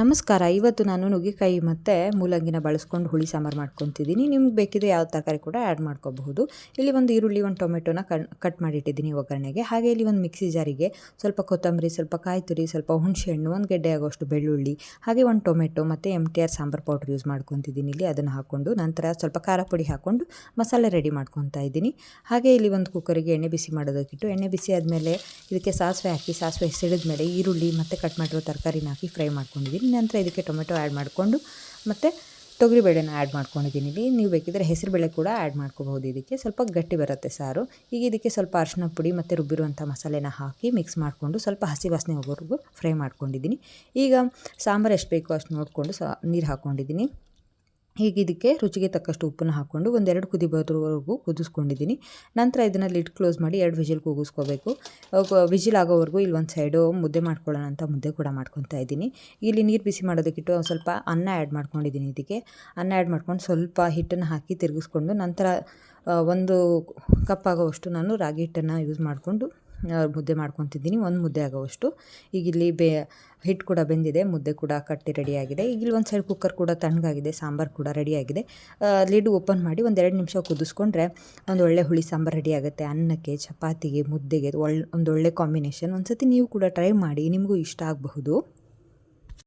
ನಮಸ್ಕಾರ. ಇವತ್ತು ನಾನು ನುಗ್ಗೆಕಾಯಿ ಮತ್ತು ಮೂಲಂಗಿನ ಬಳಸ್ಕೊಂಡು ಹುಳಿ ಸಾಂಬಾರು ಮಾಡ್ಕೊತಿದ್ದೀನಿ. ನಿಮ್ಗೆ ಬೇಕಿದ್ರೆ ಯಾವ ತರಕಾರಿ ಕೂಡ ಆ್ಯಡ್ ಮಾಡ್ಕೋಬಹುದು. ಇಲ್ಲಿ ಒಂದು ಈರುಳ್ಳಿ, ಒಂದು ಟೊಮೆಟೊನ ಕಟ್ ಮಾಡಿಟ್ಟಿದ್ದೀನಿ ಒಗ್ಗರಣೆಗೆ. ಹಾಗೆ ಇಲ್ಲಿ ಒಂದು ಮಿಕ್ಸಿ ಜಾರಿಗೆ ಸ್ವಲ್ಪ ಕೊತ್ತಂಬರಿ, ಸ್ವಲ್ಪ ಕಾಯಿ ತುರಿ ಸ್ವಲ್ಪ ಹುಣಸೆಹಣ್ಣು, ಒಂದು ಗೆಡ್ಡೆ ಆಗೋಷ್ಟು ಬೆಳ್ಳುಳ್ಳಿ, ಹಾಗೆ ಒಂದು ಟೊಮೆಟೊ ಮತ್ತು M T R sambar powder use ಮಾಡ್ಕೊತಿದ್ದೀನಿ ಇಲ್ಲಿ ಅದನ್ನು ಹಾಕ್ಕೊಂಡು ನಂತರ ಸ್ವಲ್ಪ ಖಾರ ಪುಡಿ ಹಾಕ್ಕೊಂಡು ಮಸಾಲೆ ರೆಡಿ ಮಾಡ್ಕೊತಾ ಇದ್ದೀನಿ. ಹಾಗೆ ಇಲ್ಲಿ ಒಂದು ಕುಕ್ಕರಿಗೆ ಎಣ್ಣೆ ಬಿಸಿ ಮಾಡೋದಕ್ಕಿಟ್ಟು ಎಣ್ಣೆ ಬಿಸಿ ಆದಮೇಲೆ ಇದಕ್ಕೆ ಸಾಸಿವೆ ಹಾಕಿ, ಸಾಸಿವೆ ಸಿಡಿದ ಮೇಲೆ ಈರುಳ್ಳಿ ಮತ್ತು ಕಟ್ ಮಾಡಿರೋ ತರಕಾರಿನ ಹಾಕಿ ಫ್ರೈ ಮಾಡ್ಕೊಂಡಿದ್ದೀನಿ. ನಂತರ ಇದಕ್ಕೆ ಟೊಮೆಟೊ ಆ್ಯಡ್ ಮಾಡಿಕೊಂಡು ಮತ್ತು ತೊಗರಿಬೇಳೆನ ಆ್ಯಡ್ ಮಾಡ್ಕೊಂಡಿದ್ದೀನಿ. ಇಲ್ಲಿ ನೀವು ಬೇಕಿದ್ದರೆ ಹೆಸರುಬೇಳೆ ಕೂಡ ಆ್ಯಡ್ ಮಾಡ್ಕೋಬಹುದು. ಇದಕ್ಕೆ ಸ್ವಲ್ಪ ಗಟ್ಟಿ ಬರುತ್ತೆ ಸಾರು. ಈಗ ಇದಕ್ಕೆ ಸ್ವಲ್ಪ ಅರಿಶಿನ ಪುಡಿ ಮತ್ತು ರುಬ್ಬಿರುವಂಥ ಮಸಾಲೆನ ಹಾಕಿ ಮಿಕ್ಸ್ ಮಾಡಿಕೊಂಡು ಸ್ವಲ್ಪ ಹಸಿ ವಾಸನೆ ಹೋಗೋವರೆಗೂ ಫ್ರೈ ಮಾಡ್ಕೊಂಡಿದ್ದೀನಿ. ಈಗ ಸಾಂಬಾರು ಎಷ್ಟು ಬೇಕೋ ಅಷ್ಟು ನೋಡಿಕೊಂಡು ಸ ನೀರು ಹಾಕ್ಕೊಂಡಿದ್ದೀನಿ ಹೀಗೆ ಇದಕ್ಕೆ ರುಚಿಗೆ ತಕ್ಕಷ್ಟು ಉಪ್ಪನ್ನು ಹಾಕ್ಕೊಂಡು ಒಂದೆರಡು ಕುದಿ ಬರೋವರೆಗೂ ಕುದಿಸ್ಕೊಂಡಿದ್ದೀನಿ. ನಂತರ ಇದನ್ನು ಲಿಡ್ ಕ್ಲೋಸ್ ಮಾಡಿ ಎರಡು ವಿಜಿಲ್ ಕೂಗಿಸ್ಕೋಬೇಕು. ವಿಜಿಲ್ ಆಗೋವರೆಗೂ ಇಲ್ಲಿ ಒಂದು ಸೈಡು ಮುದ್ದೆ ಮಾಡ್ಕೊಳ್ಳೋಣ ಅಂತ ಮುದ್ದೆ ಕೂಡ ಮಾಡ್ಕೊತಾ ಇದ್ದೀನಿ. ಇಲ್ಲಿ ನೀರು ಬಿಸಿ ಮಾಡೋದಕ್ಕಿಟ್ಟು ಸ್ವಲ್ಪ ಅನ್ನ ಆ್ಯಡ್ ಮಾಡ್ಕೊಂಡಿದ್ದೀನಿ ಇದಕ್ಕೆ. ಅನ್ನ ಆ್ಯಡ್ ಮಾಡ್ಕೊಂಡು ಸ್ವಲ್ಪ ಹಿಟ್ಟನ್ನು ಹಾಕಿ ತಿರುಗಿಸ್ಕೊಂಡು ನಂತರ ಒಂದು ಕಪ್ ಆಗೋವಷ್ಟು ನಾನು ರಾಗಿ ಹಿಟ್ಟನ್ನು ಯೂಸ್ ಮಾಡಿಕೊಂಡು ಮುದ್ದೆ ಮಾಡ್ಕೊತಿದ್ದೀನಿ. ಒಂದು ಮುದ್ದೆ ಆಗೋವಷ್ಟು. ಈಗ ಇಲ್ಲಿ ಬೇ ಹಿಟ್ಟು ಕೂಡ ಬೆಂದಿದೆ, ಮುದ್ದೆ ಕೂಡ ಕಟ್ಟಿ ರೆಡಿಯಾಗಿದೆ. ಇಲ್ಲಿ ಒಂದು ಸೈಡ್ ಕುಕ್ಕರ್ ಕೂಡ ತಣ್ಣಗಾಗಿದೆ, ಸಾಂಬಾರು ಕೂಡ ರೆಡಿಯಾಗಿದೆ. ಲಿಡ್ ಓಪನ್ ಮಾಡಿ ಒಂದು ಎರಡು ನಿಮಿಷ ಕುದಿಸ್ಕೊಂಡ್ರೆ ಒಂದು ಒಳ್ಳೆ ಹುಳಿ ಸಾಂಬಾರು ರೆಡಿ ಆಗುತ್ತೆ. ಅನ್ನಕ್ಕೆ, ಚಪಾತಿಗೆ, ಮುದ್ದೆಗೆ ಒಳ್ಳೆ ಒಂದೊಳ್ಳೆ ಕಾಂಬಿನೇಷನ್ ಒಂದು ಸತಿ ನೀವು ಕೂಡ ಟ್ರೈ ಮಾಡಿ, ನಿಮಗೂ ಇಷ್ಟ ಆಗಬಹುದು.